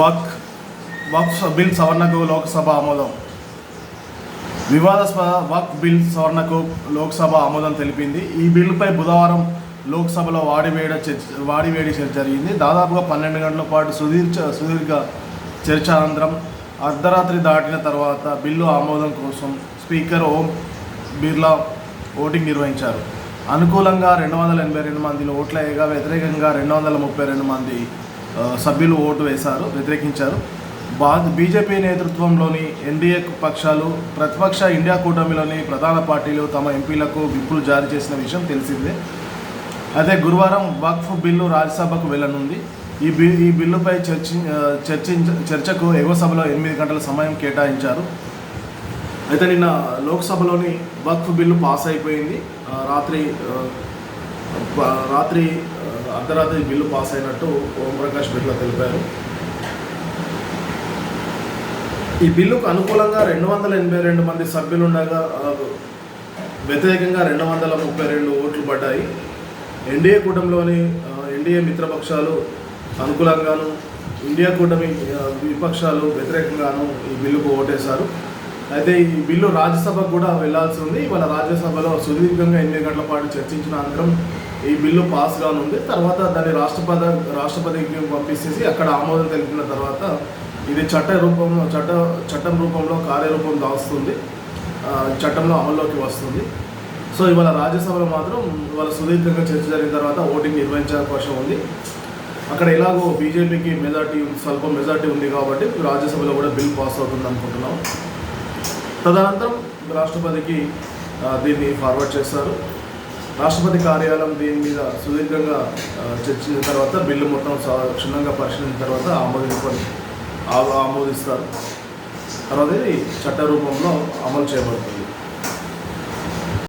వక్ వక్ bill సవరణకు Lok Sabha ఆమోదం. వివాదాస్పద వక్ bill సవరణకు Lok Sabha ఆమోదం తెలిపింది. ఈ బిల్లుపై బుధవారం లోక్సభలో వాడివేడ చర్చ వాడివేడి చర్చ జరిగింది. దాదాపుగా పన్నెండు గంటల పాటు సుదీర్ఘ సుదీర్ఘ చర్చ అనంతరం అర్ధరాత్రి దాటిన తర్వాత బిల్లు ఆమోదం కోసం స్పీకర్ ఓం బిర్లా ఓటింగ్ నిర్వహించారు. అనుకూలంగా రెండు వందల ఎనభై రెండు మంది ఓట్లయ్యగా వ్యతిరేకంగా రెండు వందల ముప్పై రెండు మంది సభ్యులు ఓటు వేశారు వ్యతిరేకించారు. బా బీజేపీ నేతృత్వంలోని ఎన్డీఏ పక్షాలు ప్రతిపక్ష ఇండియా కూటమిలోని ప్రధాన పార్టీలు తమ ఎంపీలకు విప్పులు జారీ చేసిన విషయం తెలిసిందే. అయితే గురువారం వక్ఫ్ బిల్లు రాజ్యసభకు వెళ్ళనుంది ఈ బి ఈ బిల్లుపై చర్చి చర్చించ చర్చకు ఎగువ సభలో ఎనిమిది గంటల సమయం కేటాయించారు. అయితే నిన్న లోక్సభలోని వక్ఫ్ బిల్లు పాస్ అయిపోయింది. రాత్రి రాత్రి అర్ధరాత్రి బిల్లు పాస్ అయినట్టు ఓంప్రకాష్ బిర్లా తెలిపారు. ఈ బిల్లుకు అనుకూలంగా రెండు వందల ఎనభై రెండు మంది సభ్యులు ఉండగా వ్యతిరేకంగా రెండు వందల ముప్పై రెండు ఓట్లు పడ్డాయి. ఎన్డీఏ కూటమిలోని ఎన్డీఏ మిత్రపక్షాలు అనుకూలంగాను ఇండియా కూటమి విపక్షాలు వ్యతిరేకంగాను ఈ బిల్లుకు ఓటేశారు. అయితే ఈ బిల్లు రాజ్యసభకు కూడా వెళ్ళాల్సి ఉంది. ఇవాళ రాజ్యసభలో సుదీర్ఘంగా ఎనిమిది గంటల పాటు చర్చించిన అనంతరం ఈ బిల్లు పాస్ కానుంది. తర్వాత దాన్ని రాష్ట్రపతి రాష్ట్రపతికి పంపించేసి అక్కడ ఆమోదం తెలిపిన తర్వాత ఇది చట్ట రూపంలో చట్ట చట్టం రూపంలో కార్యరూపం దాస్తుంది. చట్టంలో అమల్లోకి వస్తుంది. సో ఇవాళ రాజ్యసభలో మాత్రం ఇవాళ సుదీర్ఘంగా చర్చ జరిగిన తర్వాత ఓటింగ్ నిర్వహించే అవకాశం ఉంది. అక్కడ ఎలాగో బీజేపీకి మెజార్టీ స్వల్ప మెజార్టీ ఉంది కాబట్టి రాజ్యసభలో కూడా బిల్ పాస్ అవుతుంది అనుకుంటున్నాం. తదనంతరం రాష్ట్రపతికి దీన్ని ఫార్వర్డ్ చేస్తారు. రాష్ట్రపతి కార్యాలయం దీని మీద సుదీర్ఘంగా చర్చించిన తర్వాత బిల్లు మొత్తం క్షుణ్ణంగా పరిశీలించిన తర్వాత ఆమోదించుకొని ఆ- ఆమోదిస్తారు. తర్వాత ఇది చట్ట రూపంలో అమలు చేయబడుతుంది.